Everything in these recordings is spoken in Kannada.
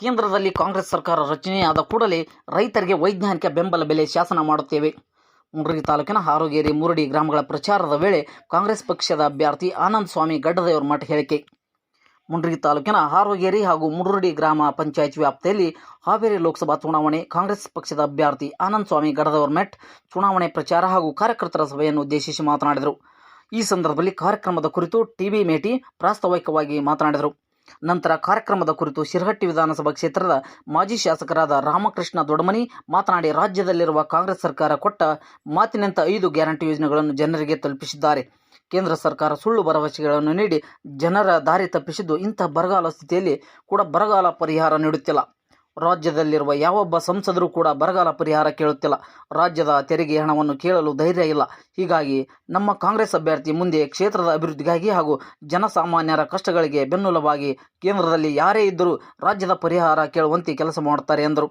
ಕೇಂದ್ರದಲ್ಲಿ ಕಾಂಗ್ರೆಸ್ ಸರ್ಕಾರ ರಚನೆಯಾದ ಕೂಡಲೇ ರೈತರಿಗೆ ವೈಜ್ಞಾನಿಕ ಬೆಂಬಲ ಬೆಲೆ ಶಾಸನ ಮಾಡುತ್ತೇವೆ. ಮುಂಡ್ರಿ ತಾಲೂಕಿನ ಹಾರೋಗೇರಿ ಮುರಡಿ ಗ್ರಾಮಗಳ ಪ್ರಚಾರದ ವೇಳೆ ಕಾಂಗ್ರೆಸ್ ಪಕ್ಷದ ಅಭ್ಯರ್ಥಿ ಆನಂದ್ ಸ್ವಾಮಿ ಗಡ್ಡದೇವರ ಮಠ ಹೇಳಿಕೆ. ಮುಂಡ್ರಿ ತಾಲೂಕಿನ ಹಾರೋಗೇರಿ ಹಾಗೂ ಮುರುಡಿ ಗ್ರಾಮ ಪಂಚಾಯತ್ ವ್ಯಾಪ್ತಿಯಲ್ಲಿ ಹಾವೇರಿ ಲೋಕಸಭಾ ಚುನಾವಣೆ, ಕಾಂಗ್ರೆಸ್ ಪಕ್ಷದ ಅಭ್ಯರ್ಥಿ ಆನಂದ್ ಸ್ವಾಮಿ ಗಡದವರ ಮೆಟ್ ಚುನಾವಣೆ ಪ್ರಚಾರ ಹಾಗೂ ಕಾರ್ಯಕರ್ತರ ಸಭೆಯನ್ನು ಉದ್ದೇಶಿಸಿ ಮಾತನಾಡಿದರು. ಈ ಸಂದರ್ಭದಲ್ಲಿ ಕಾರ್ಯಕ್ರಮದ ಕುರಿತು ಟಿವಿ ಮೇಟಿ ಪ್ರಾಸ್ತಾವಿಕವಾಗಿ ಮಾತನಾಡಿದರು. ನಂತರ ಕಾರ್ಯಕ್ರಮದ ಕುರಿತು ಶಿರಹಟ್ಟಿ ವಿಧಾನಸಭಾ ಕ್ಷೇತ್ರದ ಮಾಜಿ ಶಾಸಕರಾದ ರಾಮಕೃಷ್ಣ ದೊಡಮನಿ ಮಾತನಾಡಿ, ರಾಜ್ಯದಲ್ಲಿರುವ ಕಾಂಗ್ರೆಸ್ ಸರ್ಕಾರ ಕೊಟ್ಟ ಮಾತಿನಂತ ಐದು ಗ್ಯಾರಂಟಿ ಯೋಜನೆಗಳನ್ನು ಜನರಿಗೆ ತಲುಪಿಸಿದ್ದಾರೆ. ಕೇಂದ್ರ ಸರ್ಕಾರ ಸುಳ್ಳು ಭರವಸೆಗಳನ್ನು ನೀಡಿ ಜನರ ದಾರಿ ತಪ್ಪಿಸಿದ್ದು ಇಂಥ ಬರಗಾಲ ಸ್ಥಿತಿಯಲ್ಲಿ ಕೂಡ ಬರಗಾಲ ಪರಿಹಾರ ನೀಡುತ್ತಿಲ್ಲ. ರಾಜ್ಯದಲ್ಲಿರುವ ಯಾವೊಬ್ಬ ಸಂಸದರು ಕೂಡ ಬರಗಾಲ ಪರಿಹಾರ ಕೇಳುತ್ತಿಲ್ಲ. ರಾಜ್ಯದ ತೆರಿಗೆ ಹಣವನ್ನು ಕೇಳಲು ಧೈರ್ಯ ಇಲ್ಲ. ಹೀಗಾಗಿ ನಮ್ಮ ಕಾಂಗ್ರೆಸ್ ಅಭ್ಯರ್ಥಿ ಮುಂದೆ ಕ್ಷೇತ್ರದ ಅಭಿವೃದ್ಧಿಗಾಗಿ ಹಾಗೂ ಜನಸಾಮಾನ್ಯರ ಕಷ್ಟಗಳಿಗೆ ಬೆನ್ನುಲವಾಗಿ ಕೇಂದ್ರದಲ್ಲಿ ಯಾರೇ ಇದ್ದರೂ ರಾಜ್ಯದ ಪರಿಹಾರ ಕೇಳುವಂತೆ ಕೆಲಸ ಮಾಡುತ್ತಾರೆ ಎಂದರು.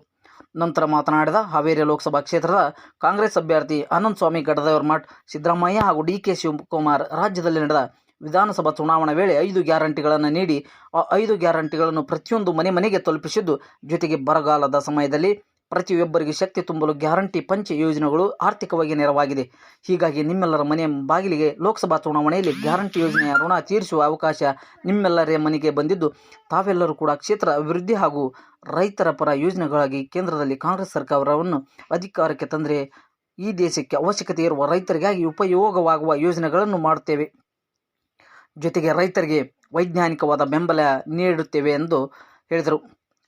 ನಂತರ ಮಾತನಾಡಿದ ಹಾವೇರಿ ಲೋಕಸಭಾ ಕ್ಷೇತ್ರದ ಕಾಂಗ್ರೆಸ್ ಅಭ್ಯರ್ಥಿ ಆನಂದ್ ಸ್ವಾಮಿ ಗಡದೇವರ ಮಠ್ ಸಿದ್ದರಾಮಯ್ಯ ಹಾಗೂ ಡಿ ಕೆ ಶಿವಕುಮಾರ್ ರಾಜ್ಯದಲ್ಲಿ ನಡೆದ ವಿಧಾನಸಭಾ ಚುನಾವಣಾ ವೇಳೆ ಐದು ಗ್ಯಾರಂಟಿಗಳನ್ನು ನೀಡಿ, ಆ ಐದು ಗ್ಯಾರಂಟಿಗಳನ್ನು ಪ್ರತಿಯೊಂದು ಮನೆ ಮನೆಗೆ ತಲುಪಿಸಿದ್ದು, ಜೊತೆಗೆ ಬರಗಾಲದ ಸಮಯದಲ್ಲಿ ಪ್ರತಿಯೊಬ್ಬರಿಗೆ ಶಕ್ತಿ ತುಂಬಲು ಗ್ಯಾರಂಟಿ ಪಂಚ ಯೋಜನೆಗಳು ಆರ್ಥಿಕವಾಗಿ ನೆರವಾಗಿದೆ. ಹೀಗಾಗಿ ನಿಮ್ಮೆಲ್ಲರ ಮನೆ ಬಾಗಿಲಿಗೆ ಲೋಕಸಭಾ ಚುನಾವಣೆಯಲ್ಲಿ ಗ್ಯಾರಂಟಿ ಯೋಜನೆಯ ಋಣ ತೀರಿಸುವ ಅವಕಾಶ ನಿಮ್ಮೆಲ್ಲರ ಮನೆಗೆ ಬಂದಿದ್ದು, ತಾವೆಲ್ಲರೂ ಕೂಡ ಕ್ಷೇತ್ರ ಅಭಿವೃದ್ಧಿ ಹಾಗೂ ರೈತರ ಪರ ಯೋಜನೆಗಳಾಗಿ ಕೇಂದ್ರದಲ್ಲಿ ಕಾಂಗ್ರೆಸ್ ಸರ್ಕಾರವನ್ನು ಅಧಿಕಾರಕ್ಕೆ ತಂದರೆ ಈ ದೇಶಕ್ಕೆ ಅವಶ್ಯಕತೆ ಇರುವ ರೈತರಿಗಾಗಿ ಉಪಯೋಗವಾಗುವ ಯೋಜನೆಗಳನ್ನು ಮಾಡುತ್ತೇವೆ. ಜೊತೆಗೆ ರೈತರಿಗೆ ವೈಜ್ಞಾನಿಕವಾದ ಬೆಂಬಲ ನೀಡುತ್ತೇವೆ ಎಂದು ಹೇಳಿದರು.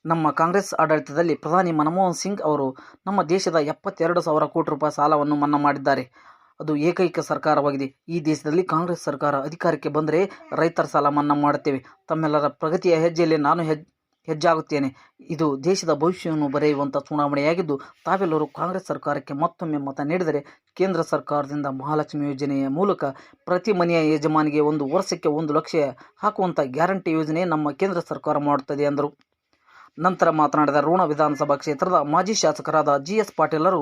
ನಮ್ಮ ಕಾಂಗ್ರೆಸ್ ಆಡಳಿತದಲ್ಲಿ ಪ್ರಧಾನಿ ಮನಮೋಹನ್ ಸಿಂಗ್ ಅವರು ನಮ್ಮ ದೇಶದ ಎಪ್ಪತ್ತೆರಡು ಸಾವಿರ ಕೋಟಿ ರೂಪಾಯಿ ಸಾಲವನ್ನು ಮನ್ನಾ ಮಾಡಿದ್ದಾರೆ. ಅದು ಏಕೈಕ ಸರ್ಕಾರವಾಗಿದೆ. ಈ ದೇಶದಲ್ಲಿ ಕಾಂಗ್ರೆಸ್ ಸರ್ಕಾರ ಅಧಿಕಾರಕ್ಕೆ ಬಂದರೆ ರೈತರ ಸಾಲ ಮನ್ನಾ ಮಾಡುತ್ತೇವೆ. ತಮ್ಮೆಲ್ಲರ ಪ್ರಗತಿಯ ಹೆಜ್ಜೆಯಲ್ಲಿ ನಾನು ಹೆಜ್ ಹೆಜ್ಜಾಗುತ್ತೇನೆ. ಇದು ದೇಶದ ಭವಿಷ್ಯವನ್ನು ಬರೆಯುವಂಥ ಚುನಾವಣೆಯಾಗಿದ್ದು, ತಾವೆಲ್ಲರೂ ಕಾಂಗ್ರೆಸ್ ಸರ್ಕಾರಕ್ಕೆ ಮತ್ತೊಮ್ಮೆ ಮತ ನೀಡಿದರೆ ಕೇಂದ್ರ ಸರ್ಕಾರದಿಂದ ಮಹಾಲಕ್ಷ್ಮಿ ಯೋಜನೆಯ ಮೂಲಕ ಪ್ರತಿ ಮನೆಯ ಯಜಮಾನಿಗೆ ಒಂದು ವರ್ಷಕ್ಕೆ ಒಂದು ಲಕ್ಷ ಹಾಕುವಂಥ ಗ್ಯಾರಂಟಿ ಯೋಜನೆ ನಮ್ಮ ಕೇಂದ್ರ ಸರ್ಕಾರ ಮಾಡುತ್ತದೆ ಎಂದರು. ನಂತರ ಮಾತನಾಡಿದ ರೋಣ ವಿಧಾನಸಭಾ ಕ್ಷೇತ್ರದ ಮಾಜಿ ಶಾಸಕರಾದ ಜಿ ಎಸ್ ಪಾಟೀಲರು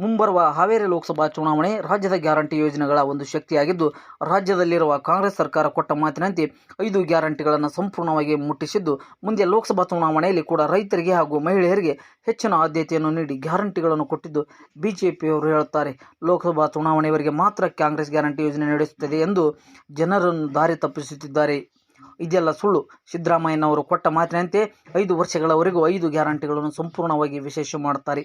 ಮುಂಬರುವ ಹಾವೇರಿ ಲೋಕಸಭಾ ಚುನಾವಣೆ ರಾಜ್ಯದ ಗ್ಯಾರಂಟಿ ಯೋಜನೆಗಳ ಒಂದು ಶಕ್ತಿಯಾಗಿದ್ದು, ರಾಜ್ಯದಲ್ಲಿರುವ ಕಾಂಗ್ರೆಸ್ ಸರ್ಕಾರ ಕೊಟ್ಟ ಮಾತಿನಂತೆ ಐದು ಗ್ಯಾರಂಟಿಗಳನ್ನು ಸಂಪೂರ್ಣವಾಗಿ ಮುಟ್ಟಿಸಿದ್ದು, ಮುಂದೆ ಲೋಕಸಭಾ ಚುನಾವಣೆಯಲ್ಲಿ ಕೂಡ ರೈತರಿಗೆ ಹಾಗೂ ಮಹಿಳೆಯರಿಗೆ ಹೆಚ್ಚಿನ ಆದ್ಯತೆಯನ್ನು ನೀಡಿ ಗ್ಯಾರಂಟಿಗಳನ್ನು ಕೊಟ್ಟಿದ್ದು ಬಿಜೆಪಿಯವರು ಹೇಳುತ್ತಾರೆ. ಲೋಕಸಭಾ ಚುನಾವಣೆಯವರೆಗೆ ಮಾತ್ರ ಕಾಂಗ್ರೆಸ್ ಗ್ಯಾರಂಟಿ ಯೋಜನೆ ನಡೆಸುತ್ತದೆ ಎಂದು ಜನರನ್ನು ದಾರಿ ತಪ್ಪಿಸುತ್ತಿದ್ದಾರೆ. ಇದೆಲ್ಲ ಸುಳ್ಳು. ಸಿದ್ದರಾಮಯ್ಯನವರು ಕೊಟ್ಟ ಮಾತಿನಂತೆ ಐದು ವರ್ಷಗಳವರೆಗೂ ಐದು ಗ್ಯಾರಂಟಿಗಳನ್ನು ಸಂಪೂರ್ಣವಾಗಿ ವಿಶೇಷ ಮಾಡುತ್ತಾರೆ.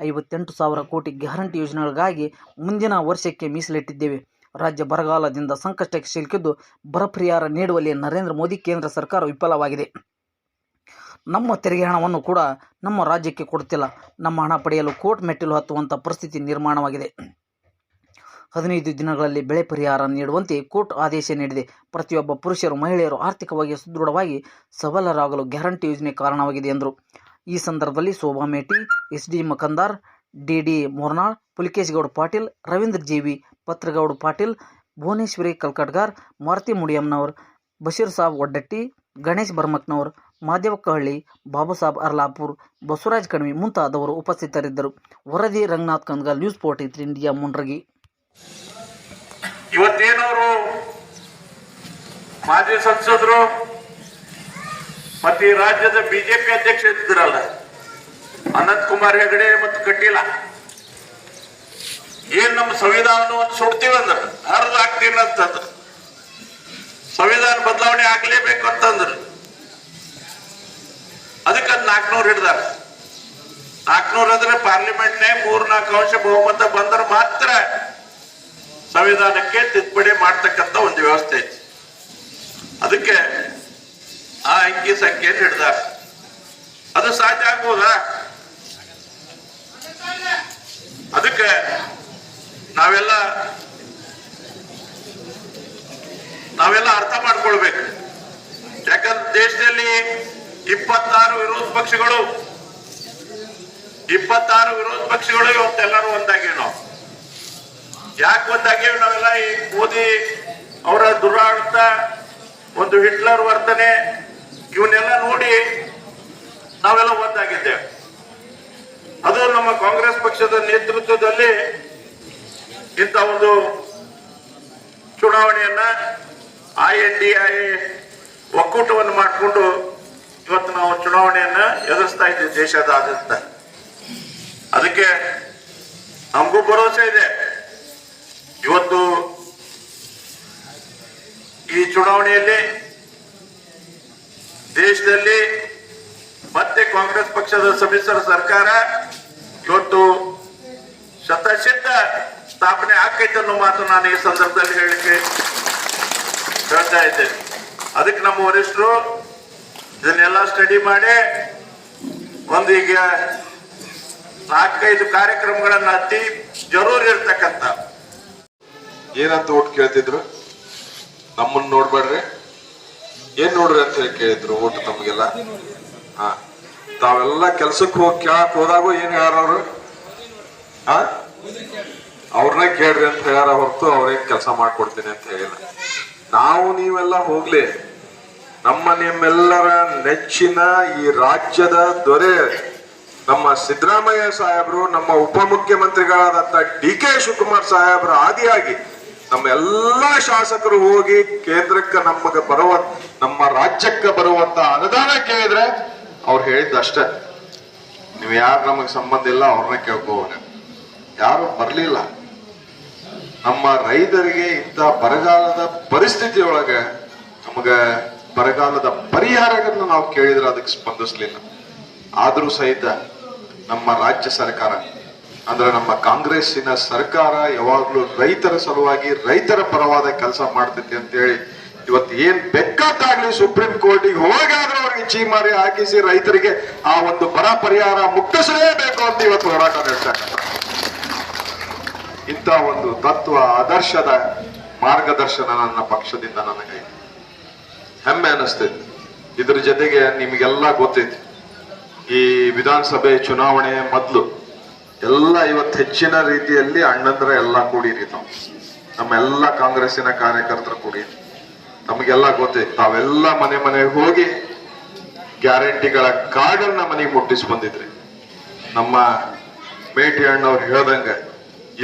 ಐವತ್ತೆಂಟು ಸಾವಿರ ಕೋಟಿ ಗ್ಯಾರಂಟಿ ಯೋಜನೆಗಳಿಗಾಗಿ ಮುಂದಿನ ವರ್ಷಕ್ಕೆ ಮೀಸಲಿಟ್ಟಿದ್ದೇವೆ. ರಾಜ್ಯ ಬರಗಾಲದಿಂದ ಸಂಕಷ್ಟಕ್ಕೆ ಸಿಲುಕಿದ್ದು ಬರ ಪರಿಹಾರ ನೀಡುವಲ್ಲಿ ನರೇಂದ್ರ ಮೋದಿ ಕೇಂದ್ರ ಸರ್ಕಾರ ವಿಫಲವಾಗಿದೆ. ನಮ್ಮ ತೆರಿಗೆ ಹಣವನ್ನು ಕೂಡ ನಮ್ಮ ರಾಜ್ಯಕ್ಕೆ ಕೊಡುತ್ತಿಲ್ಲ. ನಮ್ಮ ಹಣ ಪಡೆಯಲು ಕೋರ್ಟ್ ಮೆಟ್ಟಿಲು ಹತ್ತುವಂಥ ಪರಿಸ್ಥಿತಿ ನಿರ್ಮಾಣವಾಗಿದೆ. ಹದಿನೈದು ದಿನಗಳಲ್ಲಿ ಬೆಳೆ ಪರಿಹಾರ ನೀಡುವಂತೆ ಕೋರ್ಟ್ ಆದೇಶ ನೀಡಿದೆ. ಪ್ರತಿಯೊಬ್ಬ ಪುರುಷರು, ಮಹಿಳೆಯರು ಆರ್ಥಿಕವಾಗಿ ಸುದೃಢವಾಗಿ ಸಬಲರಾಗಲು ಗ್ಯಾರಂಟಿ ಯೋಜನೆ ಕಾರಣವಾಗಿದೆ ಎಂದರು. ಈ ಸಂದರ್ಭದಲ್ಲಿ Shobha Meti S D Makandar D D Mornal, Pulikeshgowda Patil, Ravindra JV Patragowda Patil, Bhuvaneshwari Kalkatgar Maruti Mudiyamnavar Basheer Sab Oddatti, Ganesh Barmaknavar Madevakkahalli Babusab Arlapur, Basavaraj Kanvi ಮುಂತಾದವರು ಉಪಸ್ಥಿತರಿದ್ದರು. ವರದಿ Ranganath Kandaga news forty three India Mundargi ಇವತ್ತೇನವರು ಮಾಜಿ ಸಂಸದರು ಮತ್ತೆ ಈ ರಾಜ್ಯದ ಬಿಜೆಪಿ ಅಧ್ಯಕ್ಷ ಇದ್ದಿರಲ್ಲ ಅನಂತ್ ಕುಮಾರ್ ಹೆಗಡೆ ಮತ್ತು ಕಟೀಲ. ಏನ್ ನಮ್ಮ ಸಂವಿಧಾನವನ್ನು ಅಂದ್ರೆ ಹರಿದು ಹಾಕ್ತೀವಿ ಅಂತಂದ್ರ. ಸಂವಿಧಾನ ಬದಲಾವಣೆ ಆಗ್ಲೇಬೇಕು ಅಂತಂದ್ರ. ಅದಕ್ಕೆ ಅದ್ ನಾಲ್ಕನೂರು ಹಿಡ್ದಾರ. ನಾಲ್ಕನೂರು ಅಂದ್ರೆ ಪಾರ್ಲಿಮೆಂಟ್ನೇ ಮೂರ್ ನಾಲ್ಕು ಅಂಶ ಬಹುಮತ ಬಂದ್ರೆ ಮಾತ್ರ ಸಂವಿಧಾನಕ್ಕೆ ತಿದ್ದುಪಡಿ ಮಾಡ್ತಕ್ಕಂಥ ಒಂದು ವ್ಯವಸ್ಥೆ ಐತಿ. ಅದಕ್ಕೆ ಆ ಅಂಕಿ ಸಂಖ್ಯೆಯನ್ನು ಹಿಡ್ದ ಅದು ಸಾಧ್ಯ ಆಗ್ಬೋದಾ? ಅದಕ್ಕೆ ನಾವೆಲ್ಲ ನಾವೆಲ್ಲ ಅರ್ಥ ಮಾಡ್ಕೊಳ್ಬೇಕು. ಯಾಕಂದ್ರೆ ದೇಶದಲ್ಲಿ ಇಪ್ಪತ್ತಾರು ವಿರೋಧ ಪಕ್ಷಗಳು, ಇಪ್ಪತ್ತಾರು ವಿರೋಧ ಪಕ್ಷಗಳು ಇವತ್ತೆಲ್ಲರೂ ಒಂದಾಗೇನೋ ನಾವು. ಯಾಕೆ ಒಂದಾಗೇವಿ ನಾವೆಲ್ಲ ಈ ಮೋದಿ ಅವರ ದುರಾಡುತ್ತ ಒಂದು ಹಿಟ್ಲರ್ ವರ್ತನೆ ಇವನ್ನೆಲ್ಲ ನೋಡಿ ನಾವೆಲ್ಲ ಒಂದಾಗಿದ್ದೇವೆ ಅದು ನಮ್ಮ ಕಾಂಗ್ರೆಸ್ ಪಕ್ಷದ ನೇತೃತ್ವದಲ್ಲಿ ಇಂಥ ಒಂದು ಚುನಾವಣೆಯನ್ನ ಐ ಎನ್ ಡಿ ಐ ಒಕ್ಕೂಟವನ್ನು ಮಾಡಿಕೊಂಡು ಇವತ್ತು ನಾವು ಚುನಾವಣೆಯನ್ನ ಎದುರಿಸ್ತಾ ಇದ್ದೀವಿ ದೇಶದಾದ್ಯಂತ. ಅದಕ್ಕೆ ನಮಗೂ ಭರವಸೆ ಇದೆ. ಇವತ್ತು ಈ ಚುನಾವಣೆಯಲ್ಲಿ ದೇಶದಲ್ಲಿ ಮತ್ತೆ ಕಾಂಗ್ರೆಸ್ ಪಕ್ಷದ ಸಮ್ಮಿಶ್ರ ಸರ್ಕಾರ ಇವತ್ತು ಶತಸಿದ್ಧ ಸ್ಥಾಪನೆ ಆಕೈತೆ ಅನ್ನೋ ಮಾತು ನಾನು ಈ ಸಂದರ್ಭದಲ್ಲಿ ಹೇಳಿಕೆ ಹೇಳ್ತಾ ಇದ್ದೇನೆ. ಅದಕ್ಕೆ ನಮ್ಮ ವರಿಷ್ಠರು ಇದನ್ನೆಲ್ಲ ಸ್ಟಡಿ ಮಾಡಿ ಒಂದು ಈಗ ನಾಲ್ಕೈದು ಕಾರ್ಯಕ್ರಮಗಳನ್ನ ಅತಿ ಜರೂರ್ ಇರ್ತಕ್ಕಂಥ. ಏನಂತ ಒಟ್ಟು ಕೇಳ್ತಿದ್ರು? ನಮ್ಮನ್ನು ನೋಡ್ಬೇಡ್ರಿ. ಏನ್ ನೋಡ್ರಿ ಅಂತ ಹೇಳಿ ಕೇಳಿದ್ರು ಓಟ್ ತಮಗೆಲ್ಲ? ಹಾ. ತಾವೆಲ್ಲ ಕೆಲ್ಸಕ್ಕೆ ಹೋಗಿ ಕೇಳಕ್ ಹೋದಾಗೂ ಏನ್ ಹೇಳ್ಯಾರ ಅವ್ರು? ಹಾ? ಅವ್ರನ್ನ ಕೇಳ್ರಿ ಅಂತ ಹೇಳ್ಯಾರ ಹೊರತು ಅವ್ರೇನ್ ಕೆಲಸ ಮಾಡ್ಕೊಡ್ತೀನಿ ಅಂತ ಹೇಳಿಲ್ಲ. ನಾವು ನೀವೆಲ್ಲ ಹೋಗ್ಲಿ. ನಮ್ಮ ನಿಮ್ಮೆಲ್ಲರ ನೆಚ್ಚಿನ ಈ ರಾಜ್ಯದ ದೊರೆ ನಮ್ಮ ಸಿದ್ದರಾಮಯ್ಯ ಸಾಹೇಬರು, ನಮ್ಮ ಉಪಮುಖ್ಯಮಂತ್ರಿಗಳಾದಂತ ಡಿ ಕೆ ಶಿವಕುಮಾರ್ ಸಾಹೇಬರ ಆದಿಯಾಗಿ ನಮ್ಮ ಎಲ್ಲಾ ಶಾಸಕರು ಹೋಗಿ ಕೇಂದ್ರಕ್ಕೆ ನಮಗೆ ಬರುವ, ನಮ್ಮ ರಾಜ್ಯಕ್ಕೆ ಬರುವಂತ ಅನುದಾನ ಕೇಳಿದ್ರೆ ಅವ್ರು ಹೇಳಿದ್ದು ಅಷ್ಟೇ. ನೀವು ಯಾರು ನಮಗೆ ಸಂಬಂಧ ಇಲ್ಲ, ಅವ್ರನ್ನ ಕೇಳ್ಕೋವ್ರೆ ಯಾರು ಬರಲಿಲ್ಲ. ನಮ್ಮ ರೈತರಿಗೆ ಇಂಥ ಬರಗಾಲದ ಪರಿಸ್ಥಿತಿ ಒಳಗೆ ನಮಗ ಬರಗಾಲದ ಪರಿಹಾರಗಳನ್ನು ನಾವು ಕೇಳಿದ್ರೆ ಅದಕ್ಕೆ ಸ್ಪಂದಿಸ್ಲಿಲ್ಲ. ಆದರೂ ಸಹಿತ ನಮ್ಮ ರಾಜ್ಯ ಸರ್ಕಾರ ಅಂದ್ರೆ ನಮ್ಮ ಕಾಂಗ್ರೆಸ್ಸಿನ ಸರ್ಕಾರ ಯಾವಾಗ್ಲೂ ರೈತರ ಸಲುವಾಗಿ ರೈತರ ಪರವಾದ ಕೆಲಸ ಮಾಡ್ತೈತಿ ಅಂತ ಹೇಳಿ ಇವತ್ತು ಏನ್ ಬೆಕ್ಕಾಗ್ಲಿ ಸುಪ್ರೀಂ ಕೋರ್ಟಿಗೆ ಹೋಗಾದ್ರೂ ಅವ್ರಿಗೆ ಚೀಮಾರಿ ಹಾಕಿಸಿ ರೈತರಿಗೆ ಆ ಒಂದು ಬರ ಪರಿಹಾರ ಮುಕ್ತಿಸಲೇಬೇಕು ಅಂತ ಇವತ್ತು ಹೋರಾಟ ನಡೆಸ್ತಾರೆ ಇಂಥ ಒಂದು ತತ್ವ ಆದರ್ಶದ ಮಾರ್ಗದರ್ಶನ ನನ್ನ ಪಕ್ಷದಿಂದ ನನಗೆ ಹೆಮ್ಮೆ ಅನಿಸ್ತೈತಿ. ಇದ್ರ ಜೊತೆಗೆ ನಿಮಗೆಲ್ಲ ಗೊತ್ತೈತಿ. ಈ ವಿಧಾನಸಭೆ ಚುನಾವಣೆ ಮೊದಲು ಎಲ್ಲ ಇವತ್ತು ಹೆಚ್ಚಿನ ರೀತಿಯಲ್ಲಿ ಅಣ್ಣಂದ್ರ ಎಲ್ಲ ಕೂಡಿರಿ ನಾವು ನಮ್ಮೆಲ್ಲ ಕಾಂಗ್ರೆಸ್ಸಿನ ಕಾರ್ಯಕರ್ತರು ಕೂಡಿ. ನಮಗೆಲ್ಲ ಗೊತ್ತೈತಿ ತಾವೆಲ್ಲ ಮನೆ ಮನೆಗೆ ಹೋಗಿ ಗ್ಯಾರಂಟಿಗಳ ಕಾರ್ಡನ್ನ ಮನೆಗೆ ಮುಟ್ಟಿಸಿ ಬಂದಿದ್ರಿ. ನಮ್ಮ ಮೇಟಿ ಅಣ್ಣವ್ರು ಹೇಳ್ದಂಗ,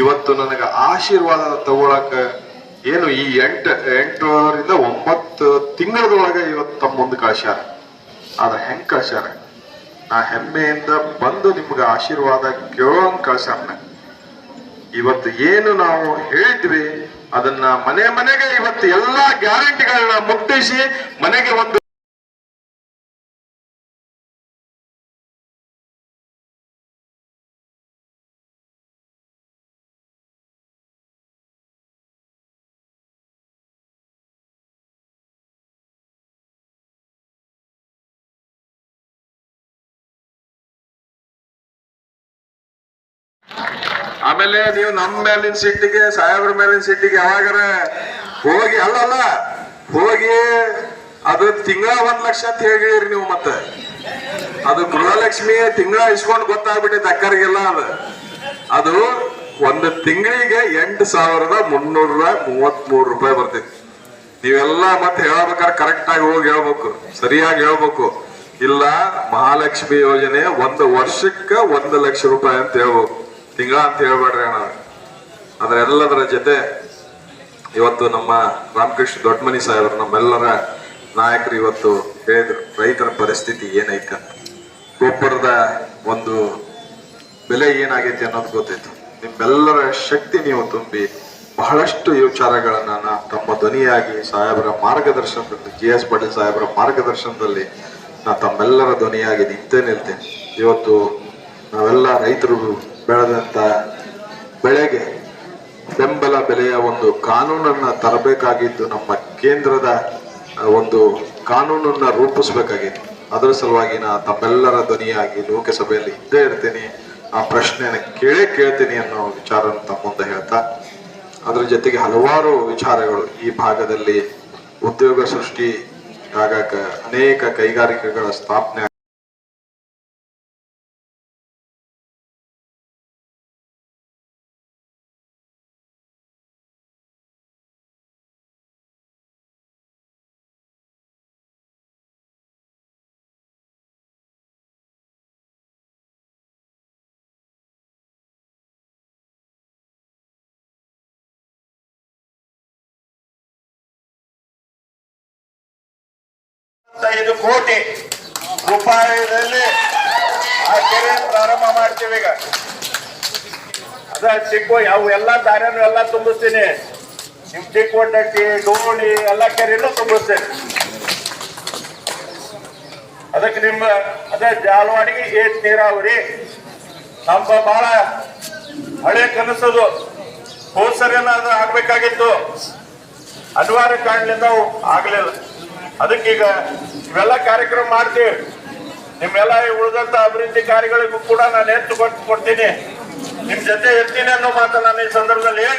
ಇವತ್ತು ನನಗೆ ಆಶೀರ್ವಾದ ತಗೊಳಕ ಏನು ಈ ಎಂಟು ಎಂಟರಿಂದ ಒಂಬತ್ತು ತಿಂಗಳದೊಳಗೆ ಇವತ್ತು ತಮ್ಮ ಮುಂದೆ ಕಳ್ಸ್ಯಾರ ಆದ್ರೆ ಹೆಂಗ್ ಕಳ್ಸ್ಯಾರ ನಾ ಹೆಮ್ಮೆಯಿಂದ ಬಂದು ನಿಮ್ಗೆ ಆಶೀರ್ವಾದ ಕೇಳೋಂಗ್ ಕಳ್ಸಣ್ಣ ಇವತ್ತು ಏನು ನಾವು ಹೇಳಿದ್ವಿ, ಅದನ್ನ ಮನೆ ಮನೆಗೆ ಇವತ್ತು ಎಲ್ಲಾ ಗ್ಯಾರಂಟಿಗಳನ್ನ ಮುಟ್ಟಿಸಿ ಮನೆಗೆ ಒಂದು ಆಮೇಲೆ ನೀವು ನಮ್ಮ ಮೇಲಿನ ಸಿಟ್ಟಿಗೆ ಸಾಹೇಬ್ರ ಮೇಲಿನ ಸಿಟ್ಟಿಗೆ ಯಾವಾಗಾರ ಹೋಗಿ ಅಲ್ಲಲ್ಲ ಹೋಗಿ ಅದು ತಿಂಗಳ ಒಂದ್ ಲಕ್ಷ ಅಂತ ಹೇಳಿರಿ ನೀವು ಮತ್ತೆ. ಅದು ಗೃಹಲಕ್ಷ್ಮಿ ತಿಂಗಳ ಇಸ್ಕೊಂಡು ಗೊತ್ತಾಗ್ಬಿಟ್ಟೈತೆ ಅಕ್ಕರಿಗೆಲ್ಲ ಅದು. ಅದು ಒಂದು ತಿಂಗಳಿಗೆ ಎಂಟು ಸಾವಿರದ ಮುನ್ನೂರ ಮೂವತ್ತ್ ಮೂರು ರೂಪಾಯಿ ಬರ್ತೈತಿ ನೀವೆಲ್ಲ ಮತ್ತೆ ಹೇಳ್ಬೇಕಾದ್ರೆ ಕರೆಕ್ಟ್ ಆಗಿ ಹೋಗಿ ಹೇಳ್ಬೇಕು, ಸರಿಯಾಗಿ ಹೇಳ್ಬೇಕು. ಇಲ್ಲ, ಮಹಾಲಕ್ಷ್ಮಿ ಯೋಜನೆ ಒಂದು ವರ್ಷಕ್ಕೆ ಒಂದು ಲಕ್ಷ ರೂಪಾಯಿ ಅಂತ ಹೇಳ್ಬೇಕು. ತಿಂಗಳ ಅಂತ ಹೇಳ್ಬೇಡ್ರಿ ಅಣ್ಣ. ಅದರೆಲ್ಲದರ ಜೊತೆ ಇವತ್ತು ನಮ್ಮ ರಾಮಕೃಷ್ಣ ದೊಡ್ಡಮನಿ ಸಾಹೇಬರು ನಮ್ಮೆಲ್ಲರ ನಾಯಕರು ಇವತ್ತು ಹೇಳಿದ್ರು, ರೈತರ ಪರಿಸ್ಥಿತಿ ಏನೈತೆ ಗೊಬ್ಬರದ ಒಂದು ಬೆಲೆ ಏನಾಗೈತಿ ಅನ್ನೋದು ಗೊತ್ತಾಯ್ತು ನಿಮ್ಮೆಲ್ಲರ ಶಕ್ತಿ ನೀವು ತುಂಬಿ ಬಹಳಷ್ಟು ವಿಚಾರಗಳನ್ನ ತಮ್ಮ ಧ್ವನಿಯಾಗಿ ಸಾಹೇಬರ ಮಾರ್ಗದರ್ಶನದಲ್ಲಿ ಜಿ ಎಸ್ ಪಾಟೀಲ್ ಸಾಹೇಬರ ಮಾರ್ಗದರ್ಶನದಲ್ಲಿ ನಾ ತಮ್ಮೆಲ್ಲರ ಧ್ವನಿಯಾಗಿ ನಿಂತೇ ನಿಲ್ತೇನೆ. ಇವತ್ತು ನಾವೆಲ್ಲ ರೈತರು ಬೆಳೆದಂತ ಬೆಳೆಗೆ ಬೆಂಬಲ ಬೆಲೆಯ ಒಂದು ಕಾನೂನನ್ನ ತರಬೇಕಾಗಿದ್ದು ನಮ್ಮ ಕೇಂದ್ರದ ಒಂದು ಕಾನೂನನ್ನ ರೂಪಿಸ್ಬೇಕಾಗಿತ್ತು. ಅದರ ಸಲುವಾಗಿ ನಾ ತಮ್ಮೆಲ್ಲರ ಧ್ವನಿಯಾಗಿ ಲೋಕಸಭೆಯಲ್ಲಿ ಇದ್ದೇ ಇರ್ತೀನಿ. ಆ ಪ್ರಶ್ನೆನ ಕೇಳೇ ಕೇಳ್ತೀನಿ ಅನ್ನೋ ವಿಚಾರ ತಮ್ಮ ಮುಂದೆ ಹೇಳ್ತಾ, ಅದ್ರ ಜೊತೆಗೆ ಹಲವಾರು ವಿಚಾರಗಳು ಈ ಭಾಗದಲ್ಲಿ ಉದ್ಯೋಗ ಸೃಷ್ಟಿ ಆಗಾಕ ಅನೇಕ ಕೈಗಾರಿಕೆಗಳ ಸ್ಥಾಪನೆ ಐದು ಕೋಟಿ ರೂಪಾಯಿದಲ್ಲಿ ಆ ಕೆರೆ ಪ್ರಾರಂಭ ಮಾಡ್ತೀವಿ ಈಗ. ಅದ ಚಿಕ್ಕ ಯಾವ ಎಲ್ಲ ದಾರಿಯನ್ನು ಎಲ್ಲ ತುಂಬಿಸ್ತೀನಿ. ನಿಮ್ ಚಿಕ್ಕವಡ್ಡಟ್ಟಿ ಡೋಣಿ, ಎಲ್ಲ ಕೆರೆನೂ ತುಂಬಿಸ್ತೇನೆ. ಅದಕ್ಕೆ ನಿಮ್ಮ, ಅದೇ ಜಾಲವಾಡಿಗೆ ಏಟ್ ನೀರಾವರಿ. ನಮ್ಮ ಬಹಳ ಹಳೆ ಕನಸದು. ಹೋದ್ಸರಿನ ಅದು ಆಗ್ಬೇಕಾಗಿತ್ತು. ಅನಿವಾರ್ಯ ಕಾರಣದಿಂದ ಆಗ್ಲಿಲ್ಲ. ಅದಕ್ಕೀಗ ಇವೆಲ್ಲ ಕಾರ್ಯಕ್ರಮ ಮಾಡ್ತೀವಿ. ನಿಮ್ಮೆಲ್ಲ ಉಳಿದಂತ ಅಭಿವೃದ್ಧಿ ಕಾರ್ಯಗಳಿಗೂ ಕೂಡ ನಾನು ಹೆಚ್ಚು ಕೊಟ್ಟು ಕೊಡ್ತೀನಿ. ನಿಮ್ ಜೊತೆ ಇರ್ತೀನಿ ಅನ್ನೋ ಮಾತನ್ನ ನಾನು ಈ ಸಂದರ್ಭದಲ್ಲಿ ಹೇಳಿ.